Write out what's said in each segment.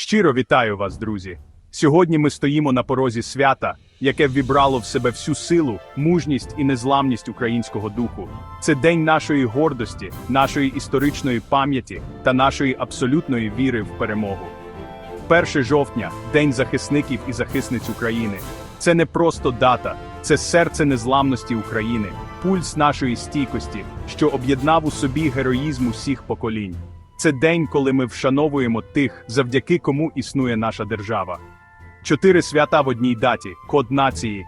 Щиро вітаю вас, друзі. Сьогодні ми стоїмо на порозі свята, яке ввібрало в себе всю силу, мужність і незламність українського духу. Це день нашої гордості, нашої історичної пам'яті та нашої абсолютної віри в перемогу. 1 жовтня День захисників і захисниць України. Це не просто дата, це серце незламності України, пульс нашої стійкості, що об'єднав у собі героїзм усіх поколінь. Це день, коли ми вшановуємо тих, завдяки кому існує наша держава. Чотири свята в одній даті, код нації.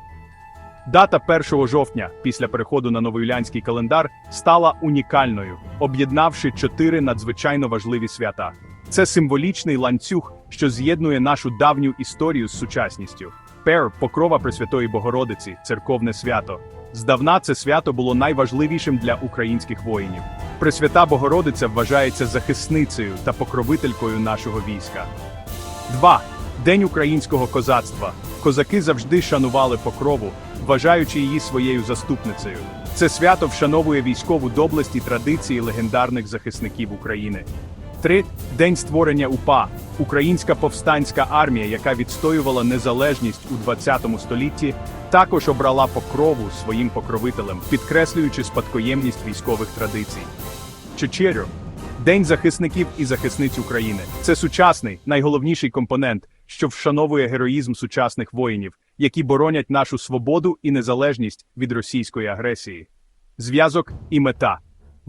Дата 1 жовтня, після переходу на новоюлянський календар, стала унікальною, об'єднавши чотири надзвичайно важливі свята. Це символічний ланцюг, що з'єднує нашу давню історію з сучасністю. Пер Покрова Пресвятої Богородиці, церковне свято. Здавна це свято було найважливішим для українських воїнів. Пресвята Богородиця вважається захисницею та покровителькою нашого війська. 2. День українського козацтва. Козаки завжди шанували покрову, вважаючи її своєю заступницею. Це свято вшановує військову доблесть і традиції легендарних захисників України. 3. День створення УПА Українська повстанська армія, яка відстоювала незалежність у 20 столітті, також обрала покрову своїм покровителем, підкреслюючи спадкоємність військових традицій. Чечерю День захисників і захисниць України. Це сучасний, найголовніший компонент, що вшановує героїзм сучасних воїнів, які боронять нашу свободу і незалежність від російської агресії. Зв'язок і мета.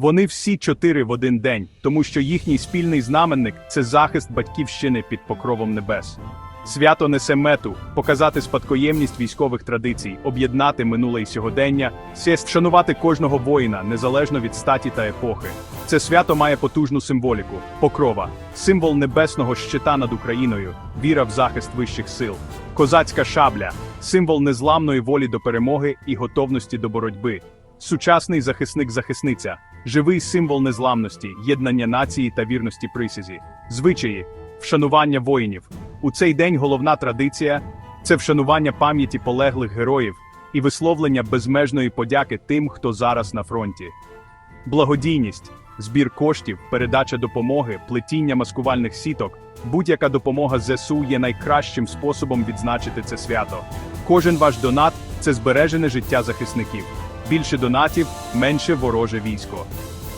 Вони всі чотири в один день, тому що їхній спільний знаменник це захист батьківщини під покровом небес. Свято несе мету показати спадкоємність військових традицій, об'єднати минуле і сьогодення, сесть вшанувати кожного воїна незалежно від статі та епохи. Це свято має потужну символіку: покрова, символ небесного щита над Україною, віра в захист вищих сил, козацька шабля, символ незламної волі до перемоги і готовності до боротьби. Сучасний захисник-захисниця, живий символ незламності, єднання нації та вірності присязі, звичаї, вшанування воїнів. У цей день головна традиція це вшанування пам'яті полеглих героїв і висловлення безмежної подяки тим, хто зараз на фронті. Благодійність, збір коштів, передача допомоги, плетіння маскувальних сіток, будь-яка допомога ЗСУ є найкращим способом відзначити це свято. Кожен ваш донат це збережене життя захисників. Більше донатів, менше вороже військо.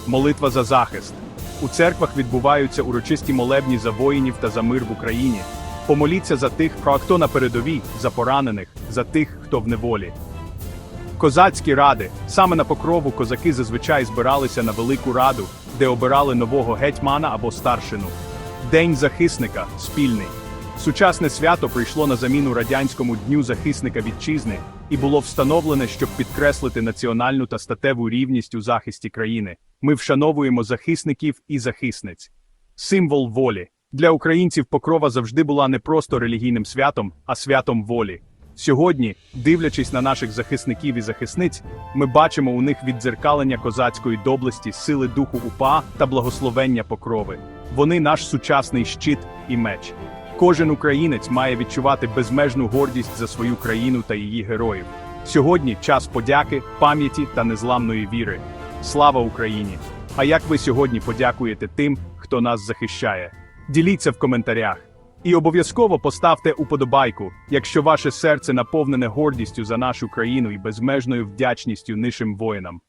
Молитва за захист. У церквах відбуваються урочисті молебні за воїнів та за мир в Україні. Помоліться за тих, хто на передовій, за поранених, за тих, хто в неволі. Козацькі ради саме на покрову козаки зазвичай збиралися на велику раду, де обирали нового гетьмана або старшину. День захисника спільний. Сучасне свято прийшло на заміну радянському дню захисника вітчизни і було встановлене, щоб підкреслити національну та статеву рівність у захисті країни. Ми вшановуємо захисників і захисниць. Символ волі для українців покрова завжди була не просто релігійним святом, а святом волі. Сьогодні, дивлячись на наших захисників і захисниць, ми бачимо у них віддзеркалення козацької доблесті, сили духу УПА та благословення покрови. Вони наш сучасний щит і меч. Кожен українець має відчувати безмежну гордість за свою країну та її героїв. Сьогодні час подяки, пам'яті та незламної віри. Слава Україні! А як ви сьогодні подякуєте тим, хто нас захищає? Діліться в коментарях. І обов'язково поставте уподобайку, якщо ваше серце наповнене гордістю за нашу країну і безмежною вдячністю нашим воїнам.